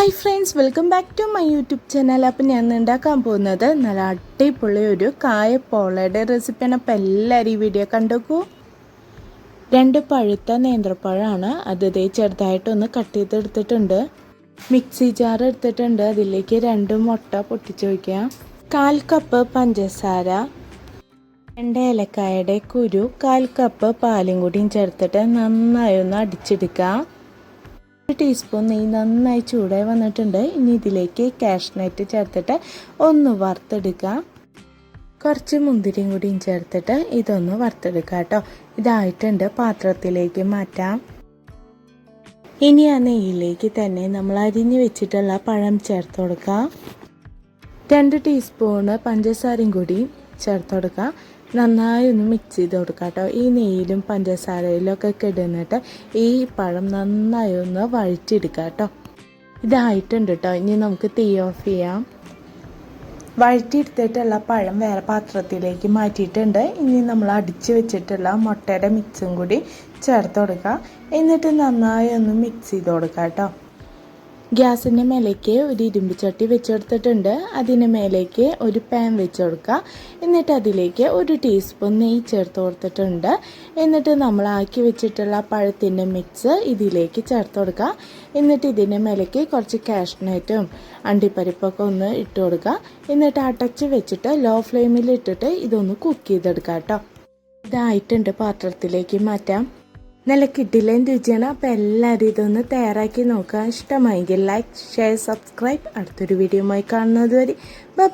Hi friends welcome back to my YouTube channel appam ഞാൻ ഉണ്ടാക്കാൻ പോകുന്നത് നല്ല അടിപൊളി ഒരു കായ പോളയുടെ റെസിപ്പിയാണ് അപ്പം എല്ലാവരും ഈ വീഡിയോ കണ്ടുനോക്കൂ. രണ്ട് പഴുത്ത നേന്ത്രപ്പഴമാണ് അത് ഇതേ ചെറുതായിട്ടൊന്ന് കട്ട് ചെയ്തെടുത്തിട്ടുണ്ട്. മിക്സി ജാർ എടുത്തിട്ടുണ്ട്. അതിലേക്ക് രണ്ട് മുട്ട പൊട്ടിച്ച് വയ്ക്കുക കാൽ കപ്പ് പഞ്ചസാര. രണ്ട് ഏലക്കായയുടെ കുരു. കാൽ കപ്പ് പാലും കൂടിയും ചേർത്തിട്ട് നന്നായി ഒന്ന് അടിച്ചെടുക്കുക ഒരു ടീസ്പൂൺ നെയ്യ് നന്നായി ചൂടായി വന്നിട്ടുണ്ട്. ഇനി ഇതിലേക്ക് കാഷ്നട്ട് ചേർത്തിട്ട് ഒന്ന് വറുത്തെടുക്കാം. കുറച്ച് മുന്തിരിയും കൂടിയും ചേർത്തിട്ട് ഇതൊന്ന് വറുത്തെടുക്കുക കേട്ടോ. ഇതായിട്ടുണ്ട്. പാത്രത്തിലേക്ക് മാറ്റാം. ഇനി ആ നെയ്യിലേക്ക് തന്നെ നമ്മൾ അരിഞ്ഞു വെച്ചിട്ടുള്ള പഴം ചേർത്ത് കൊടുക്കുക രണ്ട് ടീസ്പൂണ് പഞ്ചസാരയും കൂടി ചേർത്ത് കൊടുക്കുക നന്നായി ഒന്ന് മിക്സ് ചെയ്ത് കൊടുക്കുക കേട്ടോ ഈ നെയ്യിലും പഞ്ചസാരയിലും ഒക്കെ കിടന്നിട്ട് ഈ പഴം നന്നായി ഒന്ന് വഴറ്റിയെടുക്കുക കേട്ടോ ഇതായിട്ടുണ്ട് കേട്ടോ ഇനി നമുക്ക് തീ ഓഫ് ചെയ്യാം. വഴറ്റിയെടുത്തിട്ടുള്ള പഴം വേറെ പാത്രത്തിലേക്ക് മാറ്റിയിട്ടുണ്ട്. ഇനി നമ്മൾ അടിച്ച് വെച്ചിട്ടുള്ള മുട്ടയുടെ മിക്സും കൂടി ചേർത്ത് കൊടുക്കുക എന്നിട്ട് നന്നായി ഒന്ന് മിക്സ് ചെയ്ത് കൊടുക്കുക കേട്ടോ ഗ്യാസിന്റെ മേലേക്ക് ഒരു ഇരുമ്പ് ചട്ടി വെച്ചെടുത്തിട്ടുണ്ട്. അതിന് മേലേക്ക് ഒരു പാൻ വെച്ച് കൊടുക്കുക എന്നിട്ട് അതിലേക്ക് ഒരു ടീസ്പൂൺ നെയ്യ് ചേർത്ത് കൊടുത്തിട്ടുണ്ട്. എന്നിട്ട് നമ്മൾ ആക്കി വെച്ചിട്ടുള്ള പഴത്തിന്റെ മിക്സ് ഇതിലേക്ക് ചേർത്ത് കൊടുക്കുക. എന്നിട്ട് ഇതിന്റെ മേലേക്ക് കുറച്ച് കാഷ്നറ്റും അണ്ടിപ്പരിപ്പൊക്കെ ഒന്ന് ഇട്ട് കൊടുക്കുക. എന്നിട്ട് അടച്ച് വെച്ചിട്ട് ലോ ഫ്ലെയിമിൽ ഇട്ടിട്ട് ഇതൊന്ന് കുക്ക് ചെയ്തെടുക്കാം കേട്ടോ. ഇതായിട്ടുണ്ട് പാത്രത്തിലേക്ക് മാറ്റാം. നല്ല കിട്ടില്ലേന്ന് രുചിയാണ് അപ്പോൾ എല്ലാവരും ഇതൊന്ന് തയ്യാറാക്കി നോക്കുക. ഇഷ്ടമായെങ്കിൽ ലൈക്ക് ഷെയർ സബ്സ്ക്രൈബ് അടുത്തൊരു വീഡിയോയുമായി കാണുന്നത് വരെ. ബൈ